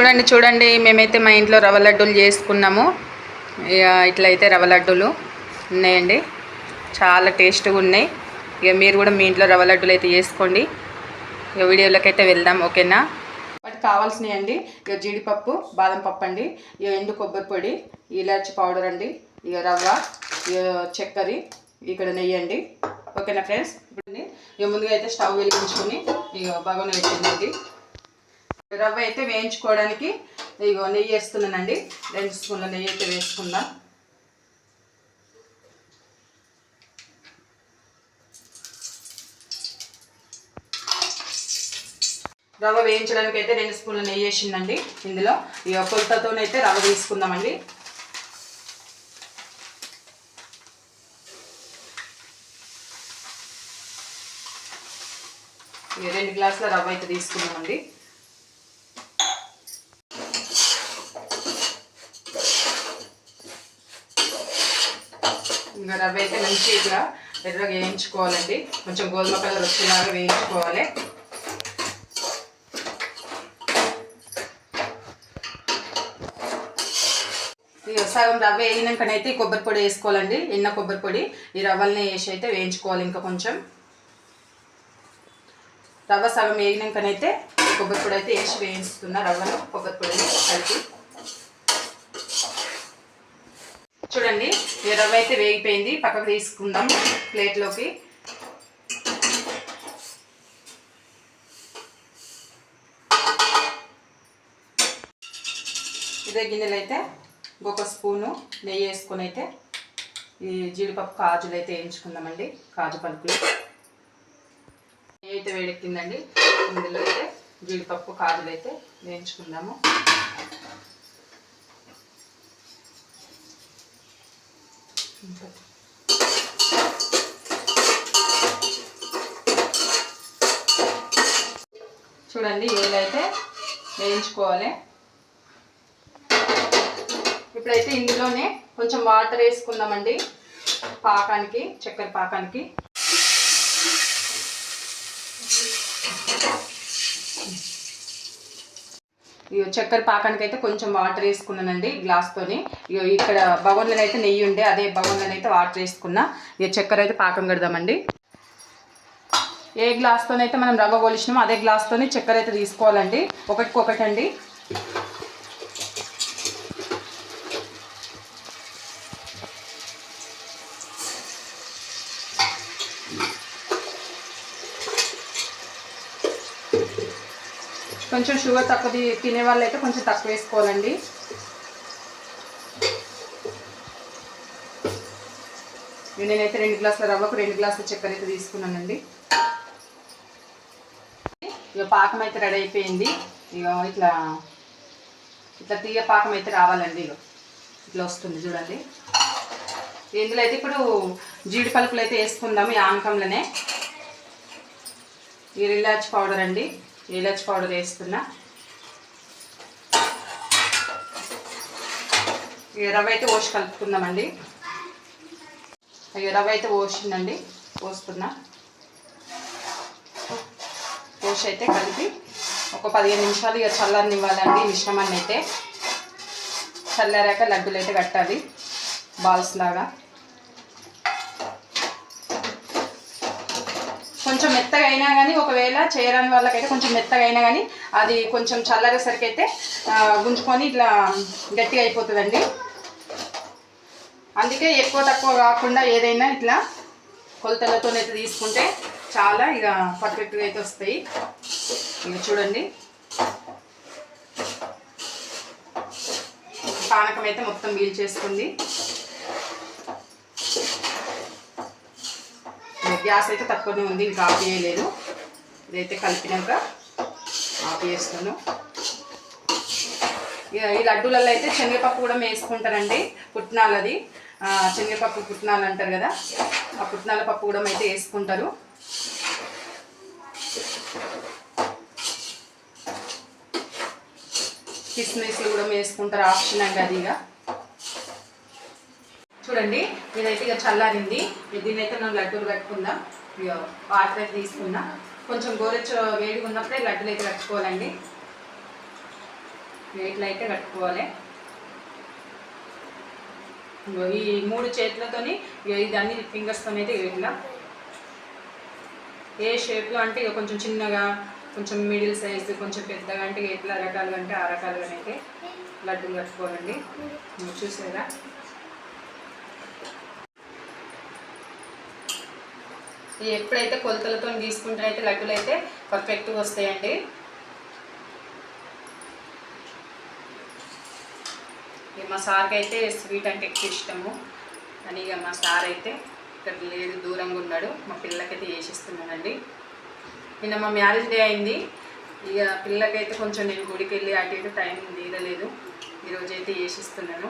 చూడండి చూడండి. మేమైతే మా ఇంట్లో రవ్వ లడ్డూలు చేసుకున్నాము. ఇక ఇట్లయితే రవ్వ లడ్డూలు ఉన్నాయండి. చాలా టేస్ట్గా ఉన్నాయి. ఇక మీరు కూడా మీ ఇంట్లో రవ్వ లడ్డూలు అయితే చేసుకోండి. ఇక వీడియోలోకి అయితే వెళ్దాం ఓకేనా? వాటికి కావాల్సినవి అండి ఇక జీడిపప్పు బాదం పప్పు అండి ఇక ఎండు కొబ్బరి పొడి ఇలాచి పౌడర్ అండి. ఇక రవ్వ ఇక చక్కెర ఇక్కడ నెయ్యి అండి ఓకేనా ఫ్రెండ్స్? ఇప్పుడు ఇక ముందుగా అయితే స్టవ్ వెలిగించుకొని ఇక బాగా పెట్టిందండి రవ్వ అయితే వేయించుకోవడానికి ఇగో నెయ్యి వేస్తున్నానండి. రెండు స్పూన్ల నెయ్యి అయితే వేసుకుందాం. రవ్వ వేయించడానికి అయితే రెండు స్పూన్ల నెయ్యి వేసిందండి ఇందులో. ఈ కొలతతోనైతే రవ్వ తీసుకుందామండి. ఇక రెండు గ్లాసుల రవ్వ అయితే తీసుకుందామండి. ఇంకా రవ్వ అయితే మంచి ఇక్కడ ఎర్రగా వేయించుకోవాలండి. కొంచెం గోధుమ కలర్ వచ్చేలాగా వేయించుకోవాలి. సగం రవ్వ వేయినాకనైతే కొబ్బరి పొడి వేసుకోవాలండి. ఎన్న కొబ్బరి పొడి. ఈ రవ్వల్ని వేసి అయితే వేయించుకోవాలి ఇంకా కొంచెం. రవ్వ సగం వేగినాకనైతే కొబ్బరి పొడి అయితే వేసి వేయిస్తున్నా రవ్వను కొబ్బరి పొడిని కలిపి. చూడండి రవ్వ అయితే వేగిపోయింది. పక్కకు తీసుకుందాం ప్లేట్లోకి. ఇదే గిన్నెలు అయితే ఒక స్పూను నెయ్యి వేసుకొని అయితే ఈ జీడిపప్పు కాజులు అయితే వేయించుకుందామండి కాజు పలుకులు. నెయ్యి అయితే వేడెక్కిందండి. ఇందులో అయితే జీడిపప్పు కాజులు అయితే వేయించుకుందాము. చూడండి ఏదైతే వేయించుకోవాలి. ఇప్పుడైతే ఇందులోనే కొంచెం వాటర్ వేసుకుందామండి పాకానికి చక్కెర పాకానికి. చక్కెర పాకానికి అయితే కొంచెం వాటర్ వేసుకున్నానండి గ్లాస్తోని ఇగో ఇక్కడ బగోన్లో అయితే నెయ్యి ఉండే అదే బగోన్లో అయితే వాటర్ వేసుకున్నా. ఇక చక్కెర అయితే పాకం కడదామండి. ఏ గ్లాస్తోనైతే మనం రవ్వ కొలిచినామో అదే గ్లాస్తోని చక్కెర అయితే తీసుకోవాలండి. ఒకటికొకటండి. కొంచెం షుగర్ తక్కువ తినే వాళ్ళైతే కొంచెం తక్కువ వేసుకోవాలండి. నేనైతే రెండు గ్లాసుల రవ్వకు రెండు గ్లాసుల చక్కెర అయితే తీసుకున్నానండి. ఇక పాకం అయితే రెడీ అయిపోయింది. ఇక ఇట్లా ఇట్లా తీయ పాకం అయితే రావాలండి ఇక ఇట్లా వస్తుంది చూడండి. ఇందులో అయితే ఇప్పుడు జీడి పలుకులు అయితే వేసుకుందాము ఈ ఆంకంలోనే ఈ ఇలాచి పౌడర్ అండి. ఇలాచి పౌడర్ వేస్తున్నా. ఈ రవ్వ అయితే పోసి కలుపుకుందామండి. ఈ రవ్వ అయితే పోసిందండి. పోస్తున్నా. పోసి అయితే కలిపి ఒక పదిహేను నిమిషాలు ఇక చల్లని ఇవ్వాలండి మిశ్రమాన్ని అయితే. చల్లారాక లడ్డూలు అయితే కట్టాలి. బాల్స్ లాగా. కొంచెం మెత్తగా అయినా కానీ ఒకవేళ చేయరాని వాళ్ళకైతే కొంచెం మెత్తగా అయినా కానీ అది కొంచెం చల్లగేసరికి అయితే గుంజుకొని ఇట్లా గట్టిగా అయిపోతుందండి. అందుకే ఎక్కువ తక్కువ కాకుండా ఏదైనా ఇట్లా కొలతలతో అయితే తీసుకుంటే చాలా ఇక పర్ఫెక్ట్గా అయితే వస్తాయి. ఇక చూడండి. పానకం అయితే మొత్తం వీల్ చేసుకుంది. గ్యాస్ అయితే తక్కువనే ఉంది ఇంకా ఆఫ్ చేయలేదు. ఇదైతే కలిపినాక ఆఫ్ చేస్తాను ఇక ఈ లడ్డూలలో అయితే శనగపప్పు కూడా వేసుకుంటారండి పుట్నాలది. అది శనగపప్పు పుట్నాలు అంటారు కదా ఆ పుట్నాల పప్పు కూడా అయితే వేసుకుంటారు. కిస్మిస్లు కూడా వేసుకుంటారు ఆప్షన్ అండి అది ఇక. చూడండి ఇదైతే ఇక చల్లారింది. దీని అయితే మనం లడ్డూలు కట్టుకుందాం. ఇక వాటర్ అయితే తీసుకుందాం. కొంచెం గోరెచ్చ వేడిగా ఉన్నప్పుడే లడ్డూలు అయితే కట్టుకోవాలండి. వేట్లు అయితే కట్టుకోవాలి. ఈ మూడు చేతులతోని ఇగో ఇది ఫింగర్స్తో అయితే ఇట్లా ఏ షేప్లో అంటే ఇక కొంచెం చిన్నగా కొంచెం మిడిల్ సైజ్ కొంచెం పెద్దగా అంటే ఎట్లా రకాలుగా అంటే ఆ రకాలుగానైతే లడ్డూలు కట్టుకోవాలండి. చూసారా? ఎప్పుడైతే కొలతలతో తీసుకుంటే అయితే లడ్డూలు అయితే పర్ఫెక్ట్గా వస్తాయండి. ఇక మా సార్కి అయితే స్వీట్ అంటే ఎక్కువ ఇష్టము. అని ఇక మా సార్ అయితే ఇక్కడ లేదు దూరంగా ఉన్నాడు. మా పిల్లకైతే చేసిస్తున్నానండి నిన్న మా మ్యారేజ్ డే అయింది. ఇక పిల్లకైతే కొంచెం నేను గుడికి వెళ్ళి అటు ఇటు టైం తీరలేదు ఈరోజైతే అయితే చేసిస్తున్నాను.